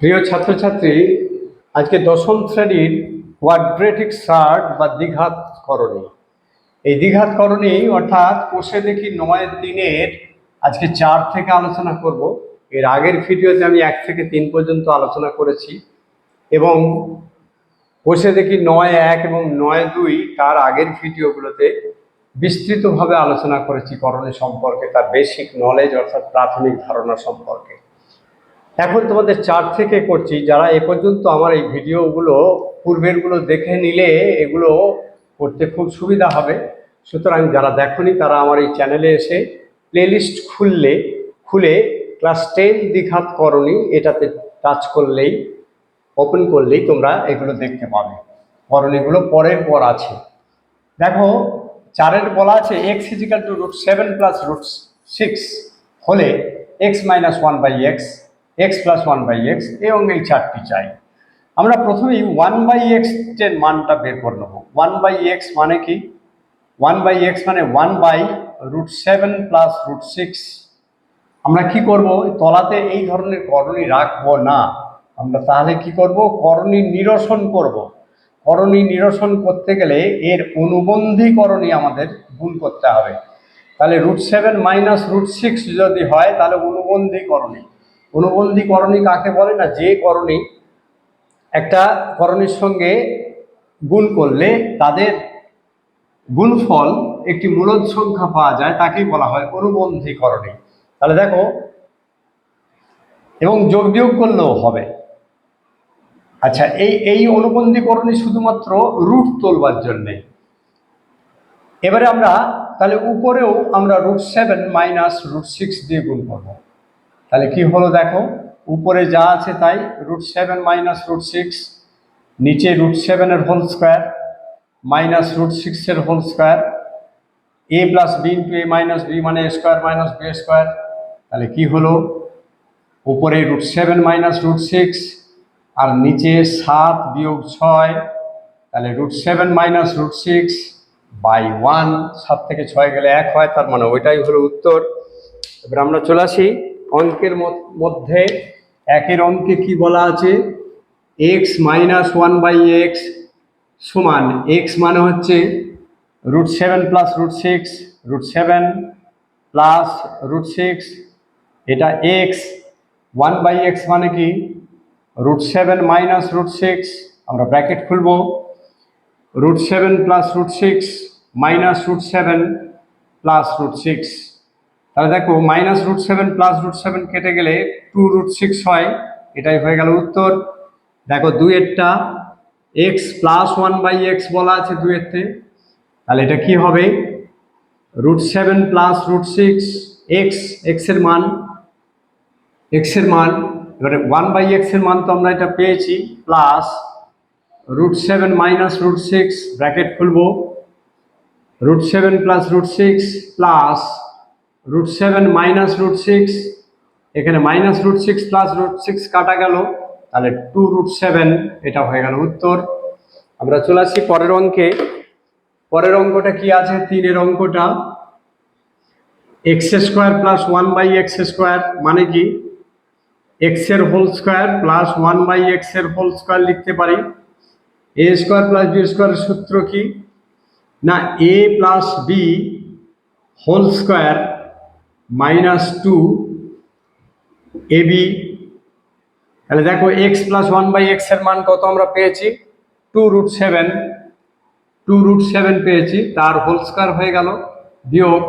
প্রিয় ছাত্রছাত্রী, আজকে দশম শ্রেণির কোয়াড্রেটিক সার্ট বা দ্বিঘাত করণী। এই দ্বিঘাত করণী অর্থাৎ কোষে দেখি নয় দিনের আজকে চার থেকে আলোচনা করব। এর আগের ভিডিওতে আমি এক থেকে তিন পর্যন্ত আলোচনা করেছি এবং কোষে দেখি নয় এক এবং নয় দুই তার আগের ভিডিওগুলোতে বিস্তৃতভাবে আলোচনা করেছি করণী সম্পর্কে, তার বেসিক নলেজ অর্থাৎ প্রাথমিক ধারণা সম্পর্কে। এখন তোমাদের চার থেকে করছি, যারা এ পর্যন্ত আমার এই ভিডিওগুলো, পূর্বেরগুলো দেখে নিলে এগুলো করতে খুব সুবিধা হবে। সুতরাং যারা দেখনি, তারা আমার এই চ্যানেলে এসে প্লেলিস্ট খুললে, খুলে ক্লাস টেন দ্বিঘাত করণী এটাতে টাচ করলেই ওপেন করলেই তোমরা এগুলো দেখতে পাবে। করণীগুলো পরের পর আছে। দেখো, চারের বলা আছে x is equal to root seven plus root six হলে x minus one by x x plus one by x এবং এই চারটি চাই। আমরা প্রথমেই ওয়ান বাই এক্সের মানটা বের করে নেব। ওয়ান বাই এক্স মানে কি? ওয়ান বাই এক্স মানে one by root seven plus root six আমরা কি করব? তলাতে এই ধরনের করণী রাখব না। আমরা তাহলে কি করব? করণী নিরসন করব। করণী নিরসন করতে গেলে এর অনুবন্ধী করণী আমাদের গুণ করতে হবে। তাহলে root seven minus root six যদি হয়, তাহলে অনুবন্ধী করণী অনুবন্ধী করণী কাকে বলে না, যে করণী একটা করণীর সঙ্গে গুণ করলে তাদের গুণফল একটি মূলদ সংখ্যা পাওয়া যায়, তাকেই বলা হয় অনুবন্ধী করণী। তাহলে দেখো, এবং যোগ বিয়োগ করলেও হবে। আচ্ছা এই এই অনুবন্ধীকরণই শুধুমাত্র রুট তোলবার জন্যে। এবারে আমরা, তাহলে উপরেও আমরা root seven minus root six দিয়ে গুণ করব। তাহলে কি হলো দেখো? উপরে যা আছে তাই root seven minus root six নিচে রুট সেভেনের হোল স্কোয়ার মাইনাস রুট সিক্সের whole square A plus B into A minus B মানে স্কোয়ার মাইনাস বি স্কোয়ার তাহলে কি হলো? উপরে root seven minus root six আর নিচে সাত বিয়োগ ছয়, তাহলে root seven minus root six by one সাত থেকে ছয় গেলে এক হয়, তার মানে ওইটাই হলো উত্তর। এবার আমরা চলে আসি অঙ্কের মধ্যে একের অঙ্কে কি বলা আছে? X minus one by x সমান এক্স মানে হচ্ছে root seven plus root six root seven plus root six এটা এক্স ওয়ান বাই এক্স মানে কি? Root seven minus root six আমরা ব্র্যাকেট খুলবো root seven plus root six minus root seven plus root six তাহলে দেখো minus root seven plus root seven কেটে গেলে two root six হয়, এটাই হয়ে গেল উত্তর। দেখো দুইয়েরটা x plus one by x বলা আছে দুইয়েরতে তাহলে এটা কি হবে? Root seven plus root six x এক্সের মান এক্সের মান, এবারে ওয়ান বাই এক্সের মান তো আমরা এটা পেয়েছি plus root seven minus root six bracket খুলবো। Root seven plus root six plus root seven minus root six এখানে minus root six plus root six কাটা গেল, তাহলে টু রুট সেভেন এটা হয়ে গেল উত্তর। আমরা চলে আসছি পরের অঙ্কে। পরের অঙ্কটা কি আছে? তিনের অঙ্কটা। X square plus one by x square মানে কি? এক্সের whole square plus one by এক্সের হোল স্কোয়ার লিখতে পারি। এ স্কোয়ার প্লাস বি স্কোয়ারের সূত্র কি? না A plus B whole square minus two A B. তাহলে দেখো এক্স প্লাস ওয়ান বাই এক্সের মান কত আমরা পেয়েছি? Two root seven two root seven পেয়েছি, তার হোল স্কোয়ার হয়ে গেল। বিয়োগ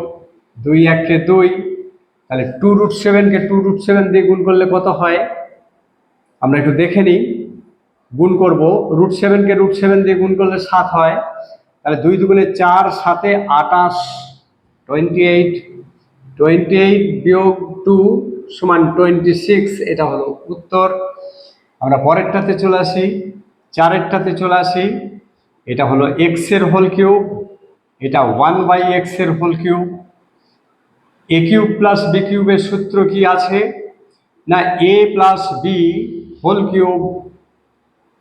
দুই একে দুই। তাহলে টু রুট সেভেনকে টু রুট সেভেন দিয়ে গুণ করলে কত হয়? আমরা একটু দেখে নিই। গুণ করব রুট সেভেনকে রুট সেভেন দিয়ে গুণ করলে সাত হয়। তাহলে দুই দুগুণে চার, সাতে আটাশ twenty eight twenty eight two সমান টোয়েন্টি সিক্স, এটা হলো উত্তর। আমরা পরেরটাতে চলে আসি, চারেরটাতে চলে আসি, এটা হলো এক্সের হোল কিউব এটা ওয়ান বাই এক্সের whole cube A cube plus B কিউবের সূত্র কি আছে? না A plus B whole cube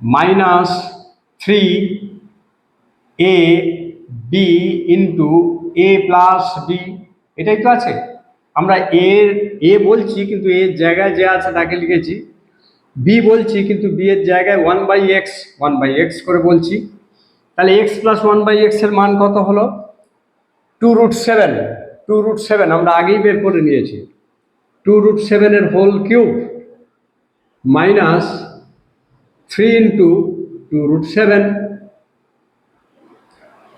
minus three A B into A plus B এটাই তো আছে। আমরা এর এ বলছি কিন্তু এর জায়গায় যে আছে তাকে লিখেছি। বি বলছি কিন্তু বি এর জায়গায় one by x one by x করে বলছি। তাহলে এক্স প্লাস ওয়ান বাই এক্সের মান কত হলো? Two root seven two root seven আমরা আগেই বের করে নিয়েছি। টু রুট সেভেনের whole cube minus three into two root seven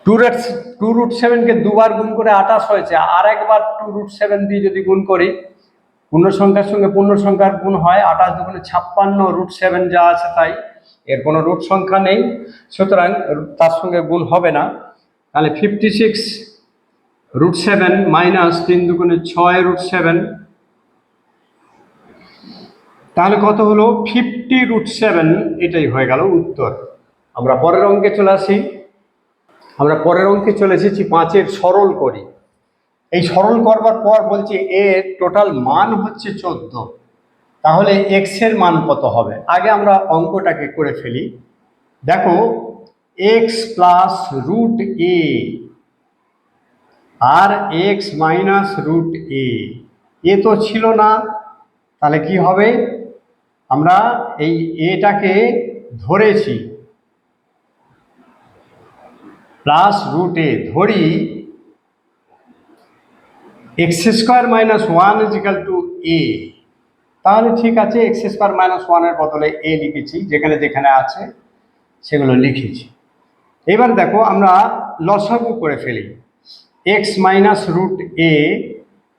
two root two root সেভেনকে দুবার গুণ করে আঠাশ হয়েছে, আর একবার টু রুট সেভেন দিয়ে যদি গুণ করি পূর্ণ সংখ্যার সঙ্গে পূর্ণ সংখ্যার গুণ হয়, আঠাশ দুগুণে ছাপ্পান্ন, রুট সেভেন যা আছে তাই, এর কোনো রুট সংখ্যা নেই, সুতরাং তার সঙ্গে গুণ হবে না। তাহলে fifty six root seven minus তিন দুগুণে ছয় রুট সেভেন, তাহলে কত হলো? ফিফটি রুট সেভেন, এটাই হয়ে গেল উত্তর। আমরা পরের অঙ্কে চলে আসি। আমরা পরের অঙ্কে চলে এসেছি পাঁচের সরল করি। এই সরল করবার পর বলছি এর টোটাল মান হচ্ছে চোদ্দ। তাহলে এক্সের মান কত হবে? আগে আমরা অঙ্কটাকে করে ফেলি। দেখো এক্স প্লাস রুট এ আর এক্স মাইনাস রুট এ এ তো ছিল না, তাহলে কি হবে? আমরা এই এটাকে ধরেছি। প্লাস রুট এ ধরি x square minus one equal to A. তাহলে ঠিক আছে, এক্স স্কোয়ার মাইনাস ওয়ানের বদলে এ লিখেছি, যেখানে যেখানে আছে সেগুলো লিখেছি। এবার দেখো, আমরা লসাগু করে ফেলি। এক্স মাইনাস রুট এ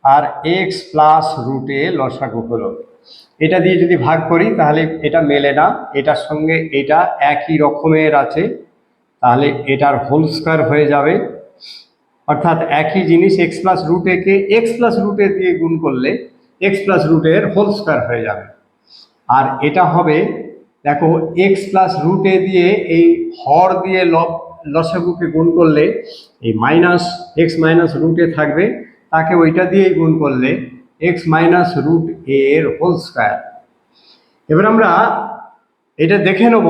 আর এক্স প্লাস রুট এ লসাগু হলো। এটা দিয়ে যদি ভাগ করি, তাহলে এটা মেলে না, এটার সঙ্গে এটা একই রকমের আছে। তাহলে এটার হোল স্কোয়ার হয়ে যাবে। অর্থাৎ একই জিনিস এক্স প্লাস রুট একে এক্স প্লাস রুট দিয়ে গুণ করলে এক্স প্লাস রুট এর হোল স্কোয়ার হয়ে যাবে। আর এটা হবে, দেখো এক্স প্লাস রুট দিয়ে এই হর দিয়ে ল লসাগুকে গুণ করলে এই মাইনাস এক্স মাইনাস রুট থাকবে। তাকে ওইটা দিয়েই গুণ করলে এক্স মাইনাস রুট এ এর হোল স্কোয়ার এবার আমরা এটা দেখে নেব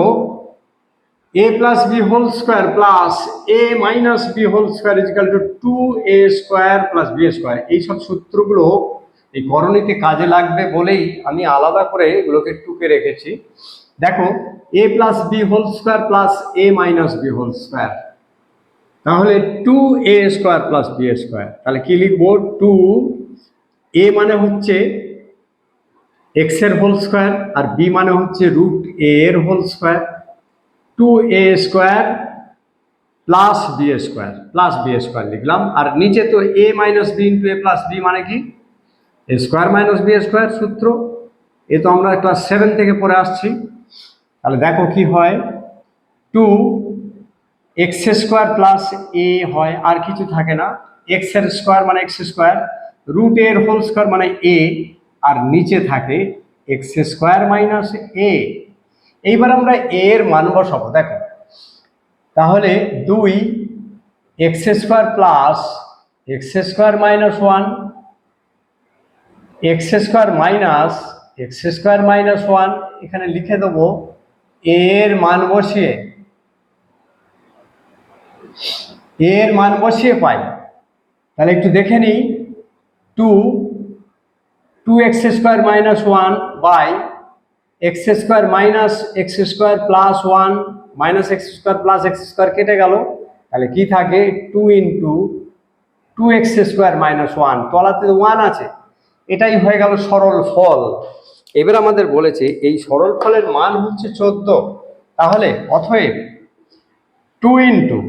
A plus B whole square plus A minus B whole square equal to two A square plus B square এইসব সূত্রগুলো এই করণীতে কাজে লাগবে বলেই আমি আলাদা করে এগুলোকে টুকে রেখেছি। দেখো A plus B whole square plus A minus B whole square তাহলে two A square plus B square তাহলে কি লিখব? টু এ মানে হচ্ছে এক্সের হোল স্কোয়ার আর বি মানে হচ্ছে রুট এ এর whole square two A square plus B square plus B square লিখলাম। আর নিচে তো A minus B into A plus B মানে কি? A square minus B square সূত্র। এ তো আমরা ক্লাস সেভেন থেকে পড়ে আসছি। তাহলে দেখো কি হয়? Two x square plus A হয়, আর কিছু থাকে না। এক্সের স্কোয়ার মানে এক্স স্কোয়ার রুট এর হোল স্কোয়ার মানে এ আর নিচে থাকে এক্স স্কোয়ার মাইনাস এ এইবার আমরা এর মান বসাবো, দেখো। তাহলে দুই x square plus x square minus one, x square minus x square minus one, এখানে লিখে দেবো এর মান বসিয়ে, এর মান বসিয়ে পাই। তাহলে একটু দেখে নিই, two two x square minus one by x square minus x square plus one minus x square plus x square কেটে গেল। তাহলে কি থাকে? Two into two x square minus one তলাতে ওয়ান আছে। এটাই হয়ে গেল সরল ফল। এবার আমাদের বলেছে, এই সরল ফলের মান হচ্ছে চোদ্দ। তাহলে অথব two into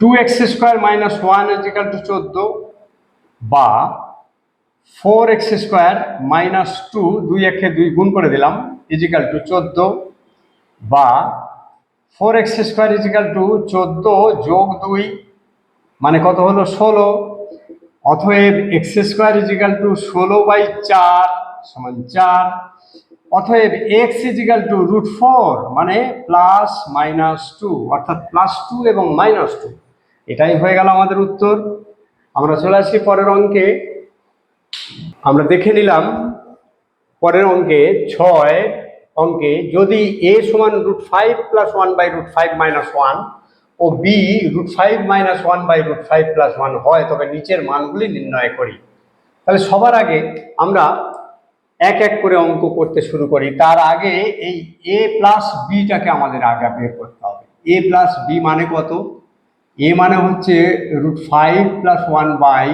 two x square minus one equal to চোদ্দ বা four x square minus two দুই একে দুই গুণ করে দিলাম ইজিক্যাল টু চোদ্দ, বা four x square equal to চোদ্দ যোগ দুই মানে কত হলো? ষোলো। অতএব এক্স স্কোয়ার ইজিক্যাল টু ষোলো বাই চার সমান চার। অতএব x equal to root four মানে প্লাস মাইনাস টু অর্থাৎ প্লাস টু এবং মাইনাস টু এটাই হয়ে গেল আমাদের উত্তর। আমরা চলে আসি পরের অঙ্কে। আমরা দেখে নিলাম পরের অঙ্কে ছয় অঙ্কে যদি এ সমান root five plus one by root five minus one O B root five minus one by root five plus one হয়, তবে নিচের মানগুলি নির্ণয় করি। তাহলে সবার আগে আমরা এক এক করে অঙ্ক করতে শুরু করি। তার আগে এই এ প্লাস বিটাকে আমাদের আগে বের করতে হবে। এ প্লাস বি মানে কত? এ মানে হচ্ছে root five plus one by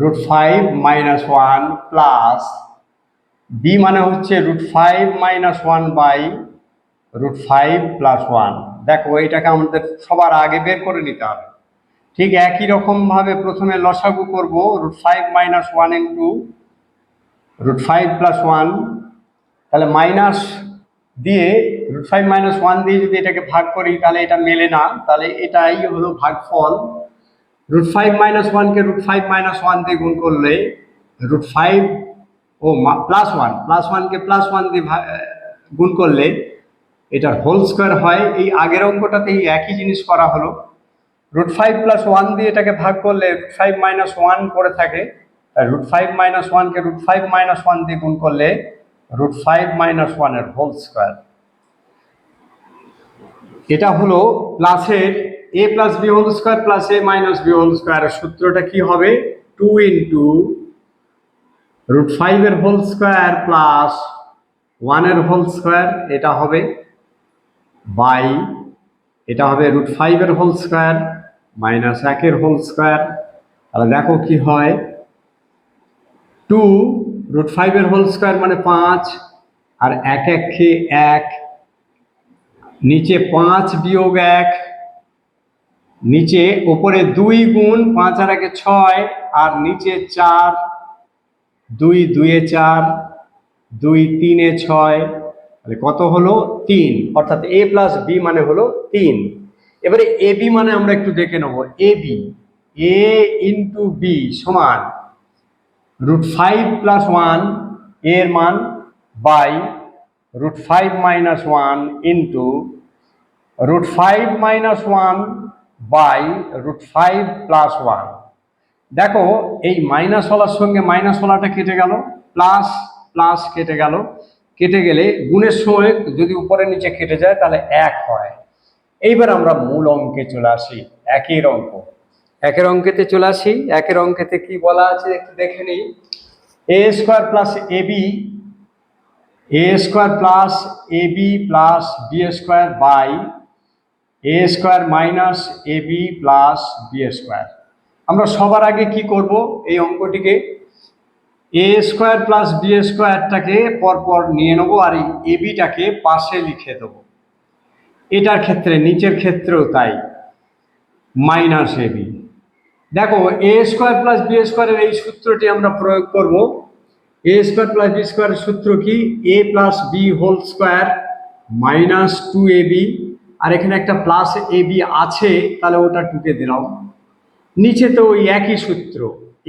root five minus one plus B মানে হচ্ছে root five minus one by root five plus one দেখো, এটাকে আমাদের সবার আগে বের করে নিতে হবে। ঠিক একই রকমভাবে প্রথমে লসাগু করব root five minus one into root five plus one তাহলে মাইনাস দিয়ে রুট ফাইভ মাইনাস ওয়ান দিয়ে যদি এটাকে ভাগ করি, তাহলে এটা মেলে না। তাহলে এটাই হলো ভাগফল। রুট ফাইভ মাইনাস ওয়ানকে রুট ফাইভ মাইনাস ওয়ান দিয়ে গুণ করলে রুট ফাইভ ও প্লাস ওয়ান প্লাস ওয়ানকে প্লাস ওয়ান দিয়ে গুণ করলে এটার হোল স্কোয়ার হয়। এই আগের অঙ্কটাতে এই একই জিনিস করা হলো। রুট ফাইভ প্লাস ওয়ান দিয়ে এটাকে ভাগ করলে রুট ফাইভ মাইনাস ওয়ান করে থাকে। রুট ফাইভ মাইনাস ওয়ানকে রুট ফাইভ মাইনাস ওয়ান দিয়ে গুণ করলে রুট ফাইভ মাইনাস ওয়ানের হোল স্কোয়ার এটা হলো প্লাসের A plus B whole square plus A minus B whole square সূত্রটা কি হবে? টু ইন্টু রুট ফাইভের হোল স্কোয়ার প্লাস ওয়ানের হোল স্কোয়ার এটা হবে বাই এটা হবে রুট ফাইভের হোল স্কোয়ার মাইনাস একের হোল স্কোয়ার তাহলে দেখো কি হয়? টু রুট ফাইভের হোল স্কোয়ার মানে পাঁচ, আর এক এক খেয়ে এক, নিচে পাঁচ বিয়োগ এক নিচে ওপরে দুই গুণ, পাঁচ আর একে ছয়, আর নিচে চার, দুই দুয়ে চার, দুই তিনে ছয়, তাহলে কত হলো? তিন। অর্থাৎ এ প্লাস বি মানে হলো তিন। এবারে এ বি মানে আমরা একটু দেখে নেব। A B, A into B সমান রুট ফাইভ প্লাস ওয়ানের মান by root five minus one into root five minus one by root five plus one দেখো, এই মাইনাস ওয়ালার সঙ্গে মাইনাস ওয়ালাটা কেটে গেল প্লাস প্লাস কেটে গেল। কেটে গেলে গুণের সময় যদি উপরে নিচে কেটে যায়, তাহলে এক হয়। এইবার আমরা মূল অঙ্কে চলে আসি, একের অঙ্ক। একের অঙ্কেতে চলে আসি, একের অঙ্কেতে কি বলা আছে একটু দেখে নিই। A square plus A B A square plus A B plus B square by A square minus A B plus B square আমরা সবার আগে কি করব এই অঙ্কটিকে? এ স্কোয়ার প্লাস বি স্কোয়ারটাকে পরপর নিয়ে নেব আর এই এ বিটাকে পাশে লিখে দেবো। এটার ক্ষেত্রে, নিচের ক্ষেত্রেও তাই। মাইনাস এ বি দেখো এ স্কোয়ার প্লাস বি স্কোয়ারের এই সূত্রটি আমরা প্রয়োগ করব। এ স্কোয়ার প্লাস বি স্কোয়ারের সূত্র কি? A plus B whole square minus two A B আর এখানে একটা প্লাস এ বি আছে, তাহলে ওটা টুকে দিলাম নিচে তো ওই একই সূত্র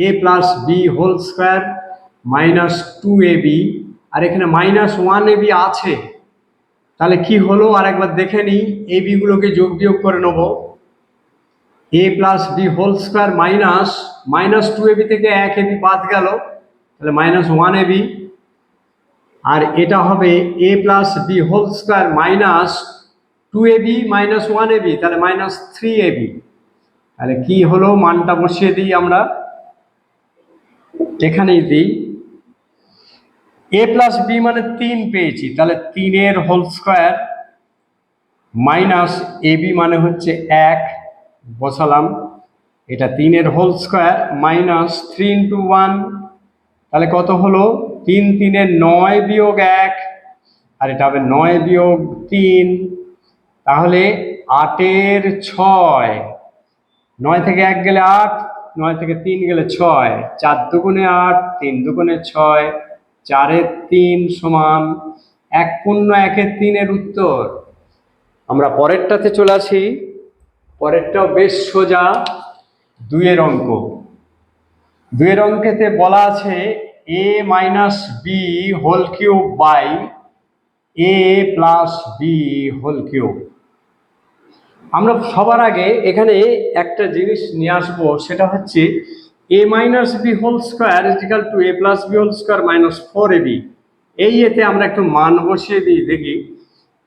A plus B whole square minus two A B আর এখানে মাইনাস ওয়ান এ বি আছে। তাহলে কি হলো? আর একবার দেখে নিই এ বিগুলোকে যোগ বিয়োগ করে নেব। A plus B whole square minus minus two A B থেকে এক এ বি বাদ গেল। তাহলে মাইনাস ওয়ান এ বি আর এটা হবে A plus B whole square minus two A B minus one A B তাহলে মাইনাস থ্রি এবি তাহলে কি হলো? মানটা বসিয়ে দিই আমরা। এখানেই দিই। এ প্লাস বি মানে তিন পেয়েছি, তাহলে তিনের whole square minus A B মানে হচ্ছে এক। বসালাম। এটা তিনের whole square minus three into one তাহলে কত হলো? তিন তিনের নয় বিয়োগ এক, আর এটা হবে নয় বিয়োগ তিন। তাহলে আটের ছয়। নয় থেকে এক গেলে আট, নয় থেকে তিন গেলে ছয়। চার দুগুণে আট, তিন দুগুণে ছয় চারের তিন সমান এক পূর্ণ একের তিনের উত্তর। আমরা পরেরটাতে চলে আসি। পরেরটাও বেশ সোজা দুইয়ের অঙ্ক। দুইয়ের অঙ্কেতে বলা আছে A minus B whole cube by A plus B whole cube আমরা সবার আগে এখানে একটা জিনিস নিয়ে আসব, সেটা হচ্ছে A minus B whole square equal to A plus B whole square minus four A B এই এতে আমরা একটু মান বসিয়ে দিই, দেখি।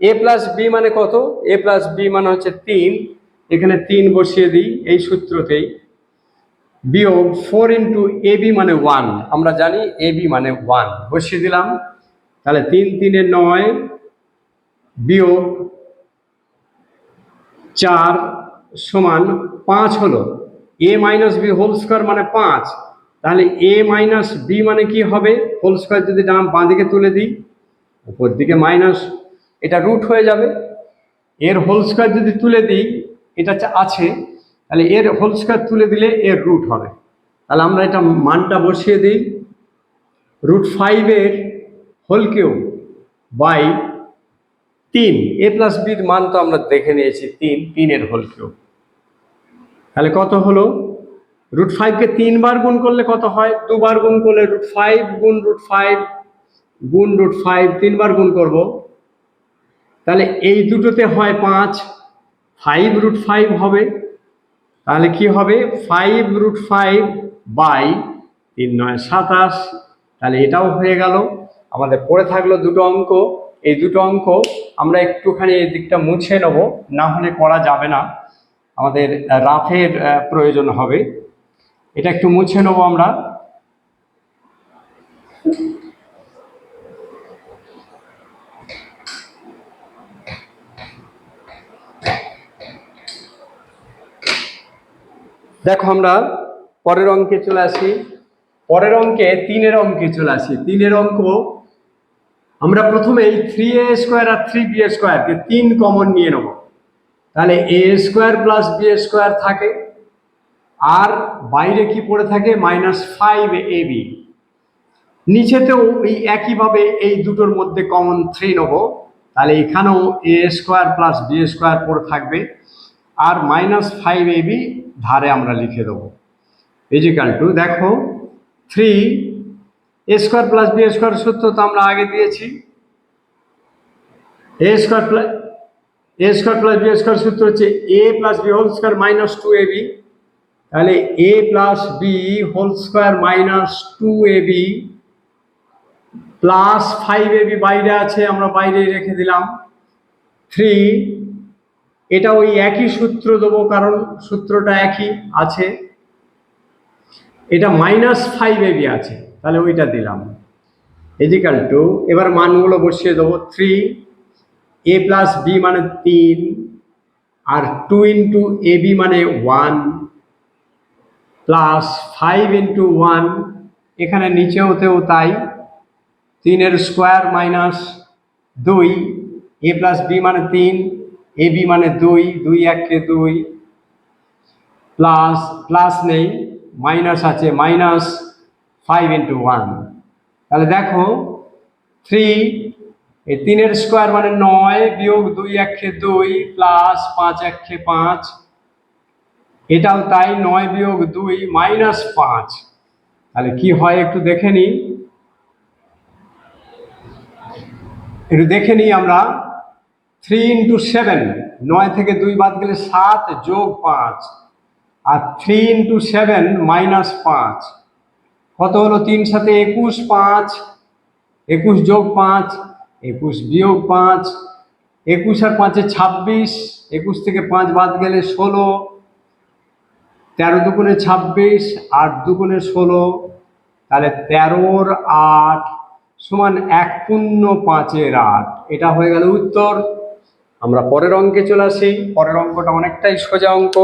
এ প্লাস বি মানে কত? এ প্লাস বি মানে হচ্ছে তিন। এখানে তিন বসিয়ে দিই এই সূত্রতেই। বিয়োগ ফোর ইন্টু এ বি মানে ওয়ান আমরা জানি এ বি মানে ওয়ান বসিয়ে দিলাম। তাহলে তিন, তিনে নয়। বিয়োগ চার সমান পাঁচ হলো। A minus B whole square মানে পাঁচ। তাহলে এ মাইনাস বি মানে কি হবে? হোল স্কোয়ার যদি ডান বাঁ দিকে তুলে দিই, উপর দিকে মাইনাস এটা রুট হয়ে যাবে। এর হোল স্কোয়ার যদি তুলে দিই, এটা আছে। তাহলে এর হোল স্কোয়ার তুলে দিলে এর রুট হবে। তাহলে আমরা এটা মানটা বসিয়ে দিই। রুট ফাইভের হোল কিউ বাই তিন এ প্লাস বির মান তো আমরা দেখে নিয়েছি তিন, তিনের হোল কিউ তাহলে কত হলো? রুট ফাইভকে তিনবার গুণ করলে কত হয়? দুবার গুণ করলে রুট ফাইভ গুণ রুট ফাইভ গুণ রুট ফাইভ তিনবার গুণ করব। তাহলে এই দুটোতে হয় পাঁচ ফাইভ রুট ফাইভ হবে। তাহলে কি হবে? ফাইভ রুট ফাইভ বাই তিন নয় সাতাশ। তাহলে এটাও হয়ে গেল। আমাদের পড়ে থাকল দুটো অঙ্ক। এই দুটো অঙ্ক আমরা একটুখানি এই দিকটা মুছে নেব। না হলে করা যাবে না। আমাদের রাফের প্রয়োজন হবে। এটা একটু মুছে নেব আমরা। দেখো আমরা পরের অঙ্কে চলে আসি। পরের অঙ্কে তিনের অঙ্কে চলে আসি। তিনের অঙ্ক আমরা প্রথমে এই থ্রি এ স্কোয়ার আর থ্রি বি স্কোয়ারকে তিন কমন নিয়ে নেব। তাহলে A square plus B square থাকে, আর বাইরে কি পড়ে থাকে? মাইনাস ফাইভ এ বি নিচেতেও এই একইভাবে এই দুটোর মধ্যে কমন থ্রি নেব। তাহলে এখানেও A square plus B square পড়ে থাকবে, আর মাইনাস ফাইভ এ বি ধারে আমরা লিখে দেবো। ইজিক্যাল টু দেখো three A square plus B square সূত্র তো আমরা আগে দিয়েছি। A square plus A square plus B square সূত্র হচ্ছে A plus B whole square minus two A B তাহলে A plus B whole square minus two A B plus five A B বাইরে আছে, আমরা বাইরে রেখে দিলাম। থ্রি এটা ওই একই সূত্র দেবো কারণ সূত্রটা একই আছে। এটা মাইনাস ফাইভ এবি আছে। তাহলে ওইটা দিলাম। ইজিক্যাল টু এবার মানগুলো বসিয়ে দেবো থ্রি এ প্লাস বি মানে তিন, আর টু ইন্টু এ বি মানে one plus five into one এখানে নিচেওতেও তাই, তিনের স্কোয়ার মাইনাস দুই এ প্লাস বি মানে তিন এ বি মানে দুই দুই এককে দুই প্লাস প্লাস নেই মাইনাস আছে মাইনাস ফাইভ ইন্টু ওয়ান তাহলে দেখো থ্রি এই তিনের স্কোয়ার মানে নয়, বিয়োগ দুই একে দুই প্লাস পাঁচ একে পাঁচ। এটাও তাই, নয় বিয়োগ দুই মাইনাস পাঁচ। তাহলে কি হয় একটু দেখে নিই একটু দেখে নিই আমরা। থ্রি ইন্টু সেভেন নয় থেকে দুই বাদ গেলে সাত যোগ পাঁচ। আর থ্রি ইন্টু সেভেন মাইনাস পাঁচ। কত হলো তিন সাথে একুশ পাঁচ, একুশ যোগ পাঁচ, একুশ বিয়োগ পাঁচ, একুশ আর পাঁচে ছাব্বিশ, একুশ থেকে পাঁচ বাদ গেলে ষোলো, তেরো দুগুণে ছাব্বিশ, আট দুগুণে ষোলো, তাহলে তেরোর আট সমান এক শূন্য পাঁচের আট। এটা হয়ে গেল উত্তর। আমরা পরের অঙ্কে চলে আসি। পরের অঙ্কটা অনেকটাই সোজা অঙ্ক।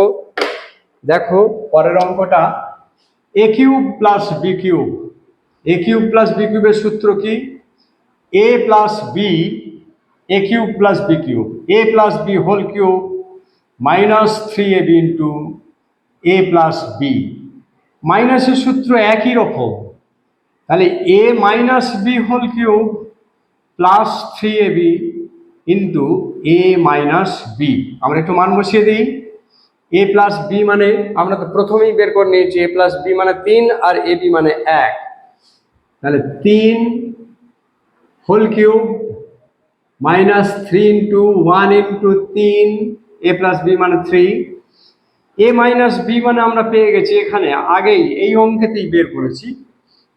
দেখো, পরের অঙ্কটা A cube plus B cube A cube plus B কিউবের সূত্র কি? A plus B A cube plus B cube A plus B whole cube minus three A B into A plus B মাইনাসের সূত্র একই রকম। তাহলে A minus B whole cube plus three A B into A minus B আমরা একটু মান বসিয়ে দিই। এ প্লাস বি মানে আমরা তো প্রথমেই বের করে নিয়েছি এ প্লাস বি মানে তিন আর এ বি মানে এক। তাহলে তিন whole cube minus three into one into তিন এ প্লাস বি মানে থ্রি এ মাইনাস বি মানে আমরা পেয়ে গেছি এখানে, আগেই, এই অঙ্কেতেই বের করেছি।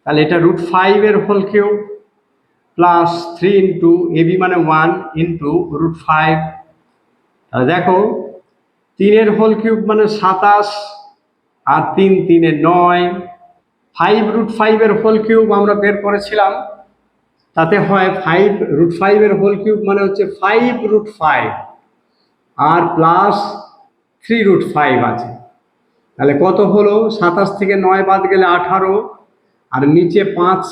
তাহলে এটা রুট ফাইভের whole cube plus three into A B মানে ওয়ান ইন্টু রুট ফাইভ তাহলে দেখো তিনের হোল কিউব মানে সাতাশ আর তিন তিনে নয়। ফাইভ রুট ফাইভের হোল কিউব আমরা বের করেছিলাম। তাতে হয় ফাইভ রুট ফাইভের হোল কিউব মানে হচ্ছে ফাইভ রুট ফাইভ আর প্লাস থ্রি রুট ফাইভ আছে। তাহলে কত হলো? সাতাশ থেকে নয় বাদ গেলে আঠারো আর নিচে পাঁচ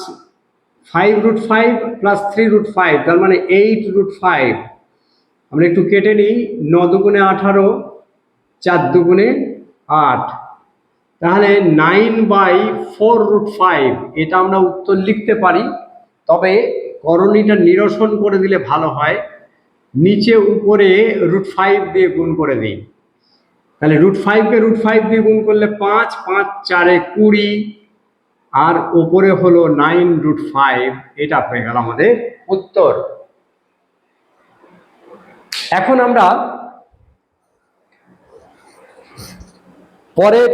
five root five plus three root five তার মানে এইট রুট ফাইভ আমরা একটু কেটে নিই, ন দুগুণে আঠারো চার দুগুণে আট। তাহলে nine by four root five এটা আমরা উত্তর লিখতে পারি। তবে করণীটা নিরসন করে দিলে ভালো হয়। নিচে উপরে রুট ফাইভ দিয়ে গুণ করে দিই। তাহলে রুট ফাইভকে রুট ফাইভ দিয়ে গুণ করলে পাঁচ পাঁচ চারে কুড়ি। আর ওপরে হলো নাইন রুট ফাইভ এটা হয়ে গেল আমাদের উত্তর। এখন আমরা পরের,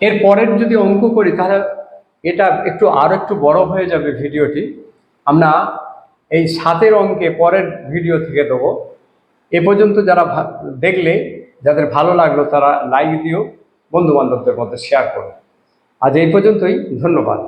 এর পরের যদি অঙ্ক করি, তাহলে এটা একটু আরও একটু বড় হয়ে যাবে ভিডিওটি। আমরা এই সাতের অঙ্কে পরের ভিডিও থেকে দেবো। এ পর্যন্ত যারা দেখলে, যাদের ভালো লাগল, তারা লাইক দিও। বন্ধু বান্ধবদের মধ্যে শেয়ার করো। আজ এই পর্যন্তই। ধন্যবাদ।